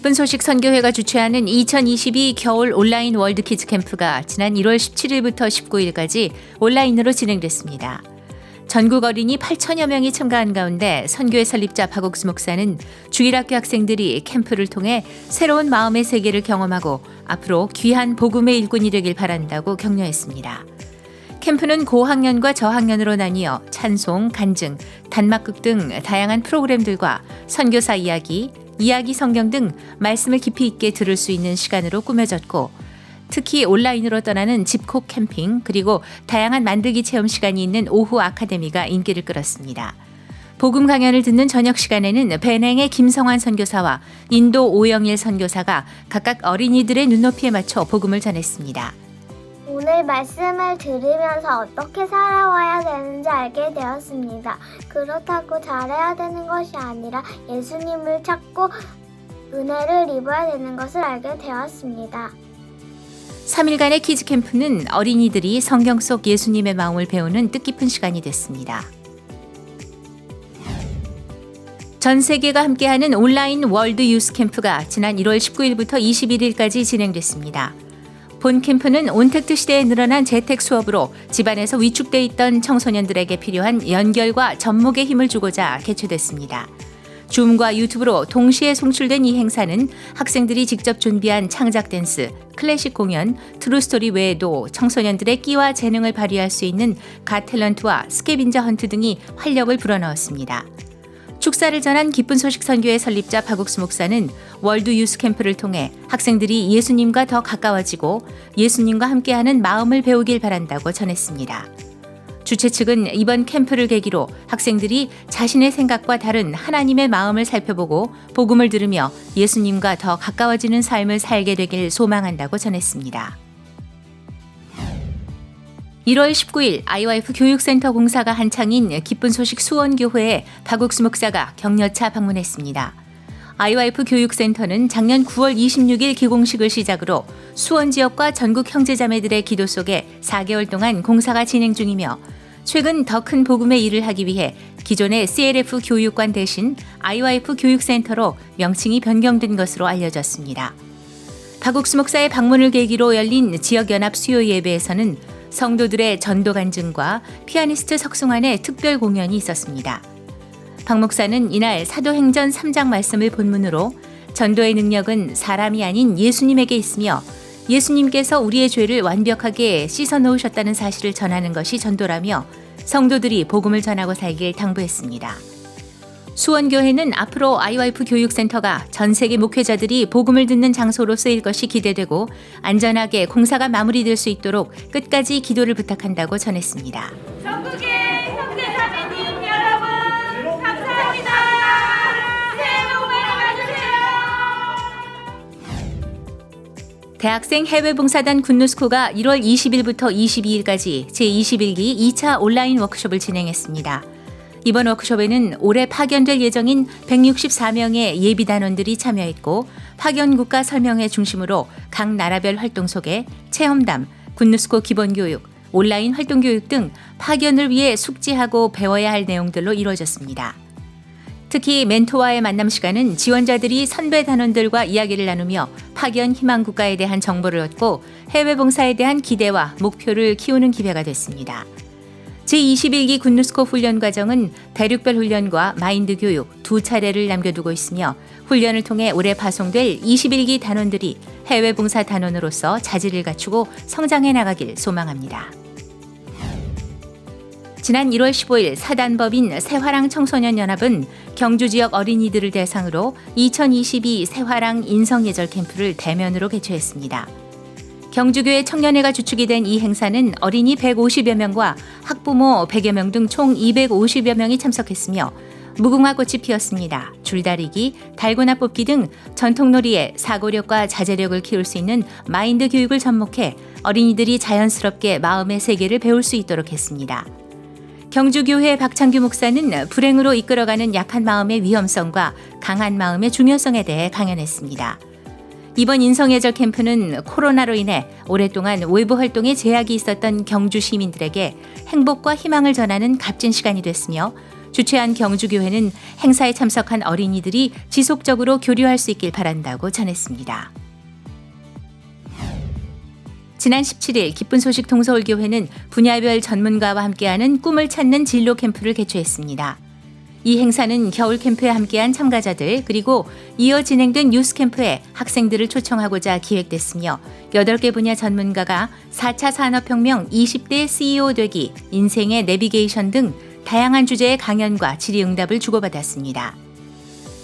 기쁜 소식 선교회가 주최하는 2022 겨울 온라인 월드 키즈 캠프가 지난 1월 17일부터 19일까지 온라인으로 진행됐습니다. 전국 어린이 8천여 명이 참가한 가운데 선교회 설립자 박옥수 목사는 주일학교 학생들이 캠프를 통해 새로운 마음의 세계를 경험하고 앞으로 귀한 복음의 일꾼이 되길 바란다고 격려했습니다. 캠프는 고학년과 저학년으로 나뉘어 찬송, 간증, 단막극 등 다양한 프로그램들과 선교사 이야기, 이야기 성경 등 말씀을 깊이 있게 들을 수 있는 시간으로 꾸며졌고 특히 온라인으로 떠나는 집콕 캠핑 그리고 다양한 만들기 체험 시간이 있는 오후 아카데미가 인기를 끌었습니다. 복음 강연을 듣는 저녁 시간에는 베냉의 김성환 선교사와 인도 오영일 선교사가 각각 어린이들의 눈높이에 맞춰 복음을 전했습니다. 오늘 말씀을 들으면서 어떻게 살아와야 되는지 알게 되었습니다. 그렇다고 잘해야 되는 것이 아니라 예수님을 찾고 은혜를 입어야 되는 것을 알게 되었습니다. 3일간의 키즈 캠프는 어린이들이 성경 속 예수님의 마음을 배우는 뜻깊은 시간이 됐습니다. 전 세계가 함께하는 온라인 월드 유스 캠프가 지난 1월 19일부터 21일까지 진행됐습니다. 본 캠프는 온택트 시대에 늘어난 재택 수업으로 집안에서 위축돼 있던 청소년들에게 필요한 연결과 접목의 힘을 주고자 개최됐습니다. 줌과 유튜브로 동시에 송출된 이 행사는 학생들이 직접 준비한 창작 댄스, 클래식 공연, 트루스토리 외에도 청소년들의 끼와 재능을 발휘할 수 있는 가탤런트와 스케빈저 헌트 등이 활력을 불어넣었습니다. 축사를 전한 기쁜 소식 선교회 설립자 박옥수 목사는 월드 유스 캠프를 통해 학생들이 예수님과 더 가까워지고 예수님과 함께하는 마음을 배우길 바란다고 전했습니다. 주최 측은 이번 캠프를 계기로 학생들이 자신의 생각과 다른 하나님의 마음을 살펴보고 복음을 들으며 예수님과 더 가까워지는 삶을 살게 되길 소망한다고 전했습니다. 1월 19일 아이와이프 교육센터 공사가 한창인 기쁜 소식 수원교회에 박옥수 목사가 격려차 방문했습니다. 아이와이프 교육센터는 작년 9월 26일 기공식을 시작으로 수원 지역과 전국 형제자매들의 기도 속에 4개월 동안 공사가 진행 중이며 최근 더 큰 복음의 일을 하기 위해 기존의 CLF 교육관 대신 아이와이프 교육센터로 명칭이 변경된 것으로 알려졌습니다. 박옥수 목사의 방문을 계기로 열린 지역연합 수요 예배에서는 성도들의 전도 간증과 피아니스트 석승환의 특별 공연이 있었습니다. 박 목사는 이날 사도행전 3장 말씀을 본문으로 전도의 능력은 사람이 아닌 예수님에게 있으며 예수님께서 우리의 죄를 완벽하게 씻어 놓으셨다는 사실을 전하는 것이 전도라며 성도들이 복음을 전하고 살길 당부했습니다. 수원교회는 앞으로 아이와이프 교육센터가 전 세계 목회자들이 복음을 듣는 장소로 쓰일 것이 기대되고 안전하게 공사가 마무리될 수 있도록 끝까지 기도를 부탁한다고 전했습니다. 전국의 형제 자매님 여러분 감사합니다. 새해 복 많이 받으세요. 대학생 해외봉사단 군누스코가 1월 20일부터 22일까지 제21기 2차 온라인 워크숍을 진행했습니다. 이번 워크숍에는 올해 파견될 예정인 164명의 예비 단원들이 참여했고 파견 국가 설명회 중심으로 각 나라별 활동 소개, 체험담, 군누스코 기본 교육, 온라인 활동 교육 등 파견을 위해 숙지하고 배워야 할 내용들로 이루어졌습니다. 특히 멘토와의 만남 시간은 지원자들이 선배 단원들과 이야기를 나누며 파견 희망 국가에 대한 정보를 얻고 해외 봉사에 대한 기대와 목표를 키우는 기회가 됐습니다. 제21기 군누스코 훈련 과정은 대륙별 훈련과 마인드 교육 두 차례를 남겨두고 있으며 훈련을 통해 올해 파송될 21기 단원들이 해외 봉사 단원으로서 자질을 갖추고 성장해 나가길 소망합니다. 지난 1월 15일 사단법인 새화랑 청소년 연합은 경주 지역 어린이들을 대상으로 2022 새화랑 인성예절 캠프를 대면으로 개최했습니다. 경주교회 청년회가 주축이 된 이 행사는 어린이 150여 명과 학부모 100여 명 등 총 250여 명이 참석했으며 무궁화 꽃이 피었습니다. 줄다리기, 달고나 뽑기 등 전통놀이에 사고력과 자제력을 키울 수 있는 마인드 교육을 접목해 어린이들이 자연스럽게 마음의 세계를 배울 수 있도록 했습니다. 경주교회 박창규 목사는 불행으로 이끌어가는 약한 마음의 위험성과 강한 마음의 중요성에 대해 강연했습니다. 이번 인성예절 캠프는 코로나로 인해 오랫동안 외부 활동에 제약이 있었던 경주 시민들에게 행복과 희망을 전하는 값진 시간이 됐으며 주최한 경주교회는 행사에 참석한 어린이들이 지속적으로 교류할 수 있길 바란다고 전했습니다. 지난 17일 기쁜 소식 동서울교회는 분야별 전문가와 함께하는 꿈을 찾는 진로 캠프를 개최했습니다. 이 행사는 겨울 캠프에 함께한 참가자들 그리고 이어 진행된 뉴스 캠프에 학생들을 초청하고자 기획됐으며 8개 분야 전문가가 4차 산업혁명 20대 CEO 되기, 인생의 내비게이션 등 다양한 주제의 강연과 질의응답을 주고받았습니다.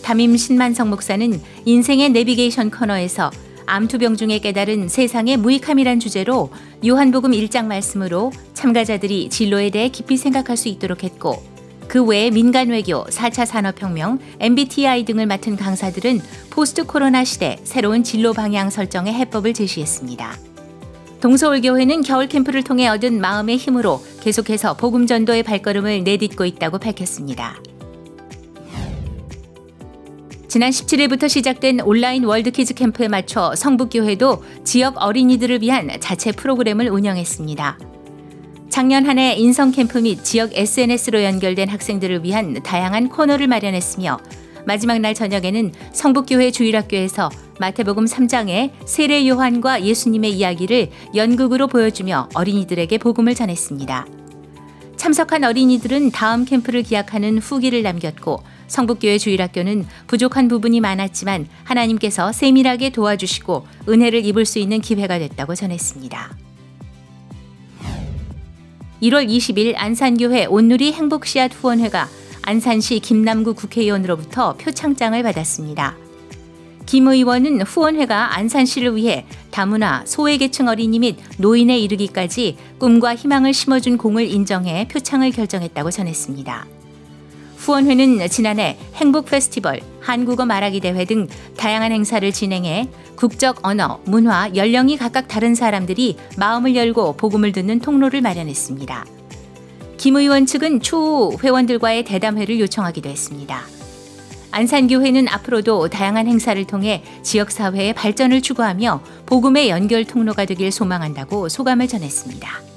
담임 신만성 목사는 인생의 내비게이션 코너에서 암투병 중에 깨달은 세상의 무익함이란 주제로 요한복음 1장 말씀으로 참가자들이 진로에 대해 깊이 생각할 수 있도록 했고 그 외에 민간 외교, 4차 산업혁명, MBTI 등을 맡은 강사들은 포스트 코로나 시대 새로운 진로 방향 설정의 해법을 제시했습니다. 동서울교회는 겨울 캠프를 통해 얻은 마음의 힘으로 계속해서 복음 전도의 발걸음을 내딛고 있다고 밝혔습니다. 지난 17일부터 시작된 온라인 월드키즈 캠프에 맞춰 성북교회도 지역 어린이들을 위한 자체 프로그램을 운영했습니다. 작년 한 해 인성 캠프 및 지역 SNS로 연결된 학생들을 위한 다양한 코너를 마련했으며 마지막 날 저녁에는 성북교회 주일학교에서 마태복음 3장의 세례 요한과 예수님의 이야기를 연극으로 보여주며 어린이들에게 복음을 전했습니다. 참석한 어린이들은 다음 캠프를 기약하는 후기를 남겼고 성북교회 주일학교는 부족한 부분이 많았지만 하나님께서 세밀하게 도와주시고 은혜를 입을 수 있는 기회가 됐다고 전했습니다. 1월 20일 안산교회 온누리 행복씨앗 후원회가 안산시 김남구 국회의원으로부터 표창장을 받았습니다. 김 의원은 후원회가 안산시를 위해 다문화, 소외계층 어린이 및 노인에 이르기까지 꿈과 희망을 심어준 공을 인정해 표창을 결정했다고 전했습니다. 후원회는 지난해 행복 페스티벌, 한국어 말하기 대회 등 다양한 행사를 진행해 국적 언어, 문화, 연령이 각각 다른 사람들이 마음을 열고 복음을 듣는 통로를 마련했습니다. 김 의원 측은 추후 회원들과의 대담회를 요청하기도 했습니다. 안산교회는 앞으로도 다양한 행사를 통해 지역사회의 발전을 추구하며 복음의 연결 통로가 되길 소망한다고 소감을 전했습니다.